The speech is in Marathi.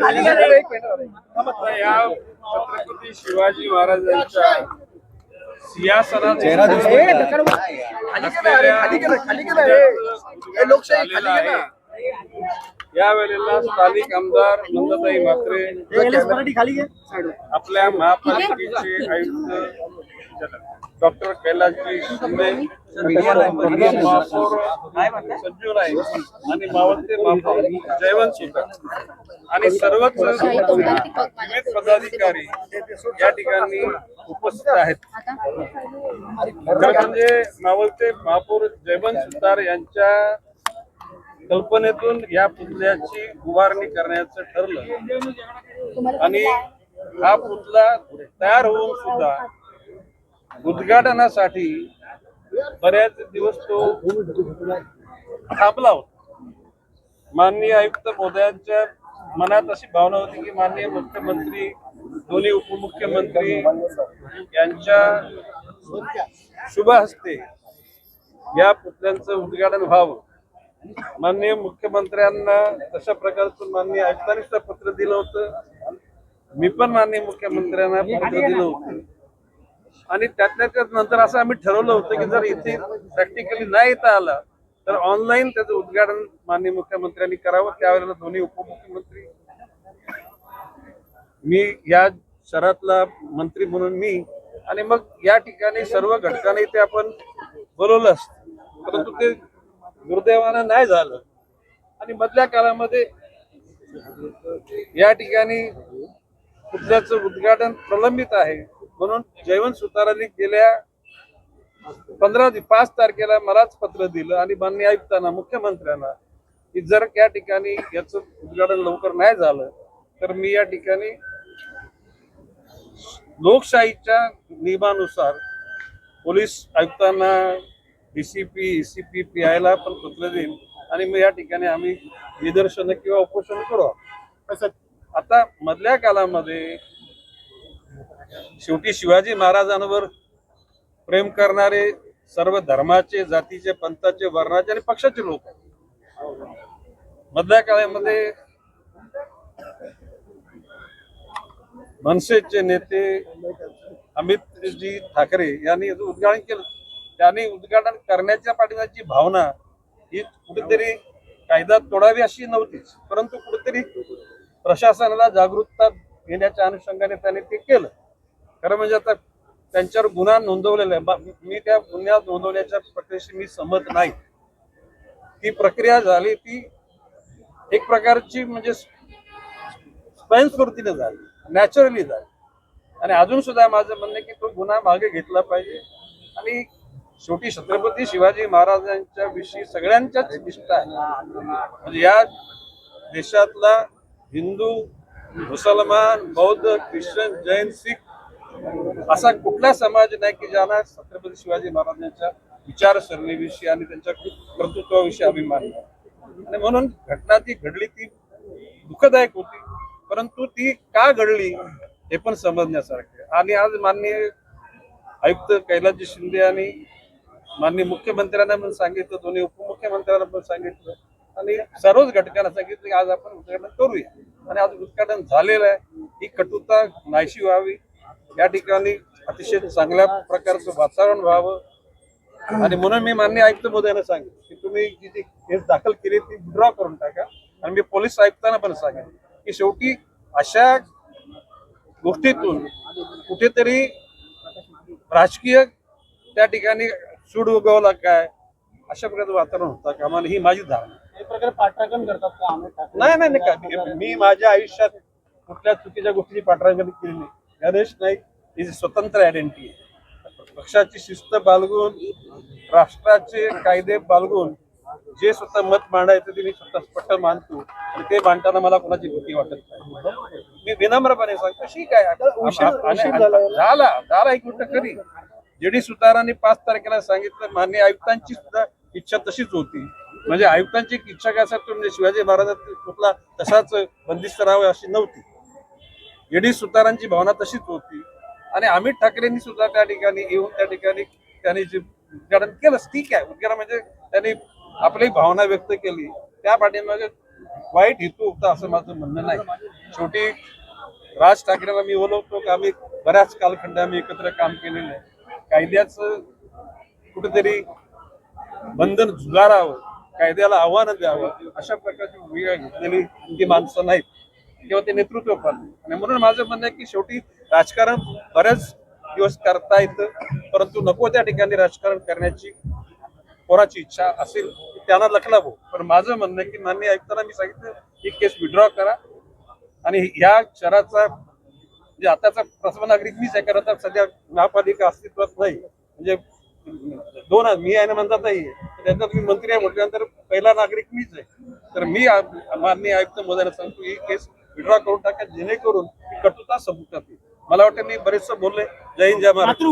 या छत्रपती शिवाजी महाराजांच्या सिंहासनात झालेला आहे या वेळेला स्थानिक आमदार नंदताई म्हात्रे आपल्या महापालिकेचे आयुक्त डॉक्टर कैलासजी शिंदे महापौर संजू राय आणि मावळते महापौर जयवंत सुतार आणि सर्वच विविध पदाधिकारी या ठिकाणी उपस्थित आहेत. खरं म्हणजे मावळते महापौर जयवंत सुतार यांच्या कल्पनेतून या पुतळ्याची उभारणी करण्याचं ठरलं. आणि हा पुतळा तयार होऊन सुद्धा उद्घाटनासाठी बऱ्याच दिवस तो थांबला होता. माननीय आयुक्त महोदयांच्या मनात अशी भावना होती की माननीय मुख्यमंत्री दोन्ही उपमुख्यमंत्री यांच्या शुभ हस्ते या पुतळ्यांचं उद्घाटन व्हावं. माननीय मुख्यमंत्र्यांना तशा प्रकारचं माननीय आयुक्तांनीच पत्र दिलं होतं. मी पण माननीय मुख्यमंत्र्यांना पत्र दिलं होतं. आणि त्यातल्या त्यात नंतर असं आम्ही ठरवलं होतं की जर इथे प्रॅक्टिकली नाही येता आलं तर ऑनलाईन त्याचं उद्घाटन माननीय मुख्यमंत्र्यांनी करावं. त्यावेळेला दोन्ही उपमुख्यमंत्री. मी या शहरातला मंत्री म्हणून मी आणि मग या ठिकाणी सर्व घटकांनी ते आपण बोलवलं असत. परंतु ते दुर्दैवानं नाही झालं. आणि मधल्या काळामध्ये या ठिकाणी उद्घाटन प्रलंबित आहे. म्हणून जयवंत सुतारांनी गेल्या पंधरा पाच तारखेला मलाच पत्र दिलं आणि माननीय आयुक्तांना मुख्यमंत्र्यांना की जर त्या ठिकाणी याचं उद्घाटन लवकर नाही झालं तर मी या ठिकाणी लोकशाहीच्या नियमानुसार पोलीस आयुक्तांना डीसीपी ईसीपी पी आयला पण पत्र देईन आणि मग या ठिकाणी आम्ही निदर्शन किंवा उपोषण करू. आता मधल्या काळामध्ये शेवटी शिवाजी महाराजांवर प्रेम करणारे सर्व धर्माचे जातीचे पंथाचे वर्णाचे आणि पक्षाचे लोक आहेत. मधल्या काळामध्ये मनसेचे नेते अमितजी ठाकरे यांनी उद्घाटन केलं. त्यांनी उद्घाटन करण्याच्या पाठीमागची भावना ही कुठेतरी कायदा तोडावी अशी नव्हतीच. परंतु कुठेतरी प्रशासनाला जागरूकता घेण्याच्या अनुषंगाने त्यांनी ते केलं. खरं म्हणजे आता त्यांच्यावर गुन्हा नोंदवलेला आहे. बा- मी त्या गुन्ह्या नोंदवल्याच्या प्रक्रियेशी मी सहमत नाही. ती प्रक्रिया झाली ती एक प्रकारची म्हणजे स्वयंस्फूर्तीने झाली नॅचरली झाली. आणि अजून सुद्धा माझं म्हणणं आहे की तो गुन्हा मागे घेतला पाहिजे. आणि शेवटी छत्रपती शिवाजी महाराजांच्या विषयी सगळ्यांच्याच निष्ठा आहे. म्हणजे या देशातला हिंदू मुसलमान बौद्ध ख्रिश्चन जैन शीख असा कुठला समाज नाही की ज्यांना छत्रपती शिवाजी महाराजांच्या विचारसरणीविषयी आणि त्यांच्या कर्तृत्वाविषयी अभिमान नाही. आणि म्हणून घटना ती घडली ती दुःखदायक होती. परंतु ती का घडली हे पण समजण्यासारखे आणि आज माननीय आयुक्त कैलासजी शिंदे आणि माननीय मुख्यमंत्र्यांना पण सांगितलं दोन्ही उपमुख्यमंत्र्यांना पण सांगितलं. आणि सर्वच घटकांना सांगितलं की आज आपण उद्घाटन करूया. आणि आज उद्घाटन झालेलं आहे. ही कटुता नाहीशी व्हावी. या ठिकाणी अतिशय चांगल्या प्रकारचं वातावरण व्हावं. आणि म्हणून मी मान्य आयुक्त महोदयांना सांगितलं की तुम्ही जी जी केस दाखल केली ती विड्रॉ करून टाका. आणि मी पोलीस आयुक्तांना पण सांगेन की शेवटी अशा गोष्टीतून कुठेतरी राजकीय त्या ठिकाणी सूड उगवला काय अशा प्रकारचं वातावरण होतं का? मला ही माझी धारणा. प्रकारे पाठराखण करतात का नाही नाही नाही का मी माझ्या आयुष्यात कुठल्या चुकीच्या गोष्टीची पाठराखण केली नाही. गणेश नाईक ही स्वतंत्र आयडेंटिटी आहे. पक्षाची शिस्त बाळगून राष्ट्राचे कायदे बाळगून जे स्वतः मत मांडायचं ते मी स्वतः स्पष्ट मानतो. आणि ते मांडताना मला कोणाची भीती वाटत नाही. मी विनम्रपणे सांगतो आणि- उशीर झाला. झाला एक गोष्ट खरी जेडी सुतारांनी पाच तारखेला सांगितलं मान्य आयुक्तांची सुद्धा इच्छा तशीच होती. म्हणजे आयुक्तांची इच्छा काय असेल म्हणजे शिवाजी महाराजांचा पुतळा तसाच बंदिस्त राहावा अशी नव्हती. जेडी सुतारांची भावना तशीच होती. आणि अमित ठाकरेंनी सुद्धा त्या ठिकाणी येऊन त्या ठिकाणी त्यांनी जे उद्घाटन केलं ठीक आहे. उद्घाटन म्हणजे त्यांनी आपली भावना व्यक्त केली. त्या पाठीमागे वाईट हेतू होता असं माझं म्हणणं नाही. शेवटी राज ठाकरेला मी बोलवतो की आम्ही बऱ्याच कालखंडात आम्ही एकत्र काम केलेलं आहे. कायद्याचं कुठेतरी बंधन झुगारावं कायद्याला आव्हानं द्यावं अशा प्रकारची भूमिका घेतलेली ती माणसं नाहीत. किंवा ते नेतृत्व पण. आणि म्हणून माझं म्हणणं आहे की शेवटी राजकारण बऱ्याच दिवस करता येतं परंतु नको त्या ठिकाणी राजकारण करण्याची कोणाची इच्छा असेल त्यांना लखलावं. पण माझं म्हणणं आहे की मान्य आयुक्तांना मी सांगितलं ही केस विड्रॉ करा. आणि ह्या शहराचा म्हणजे आताचा प्रथम नागरिक मीच आहे कारण आता सध्या महापालिका अस्तित्वात नाही. म्हणजे दोन मी आहे ना म्हणतात नाही. त्यांना तुम्ही मंत्री आहे म्हटल्यानंतर पहिला नागरिक मीच आहे. तर मी माननीय आयुक्त मोदयाला सांगतो ही केस विड्रॉ करून टाका जेणेकरून ही कटुता संपुष्टात येईल मला वाटतं मी बरेचसं बोलले. जय हिंद जय महाराष्ट्र.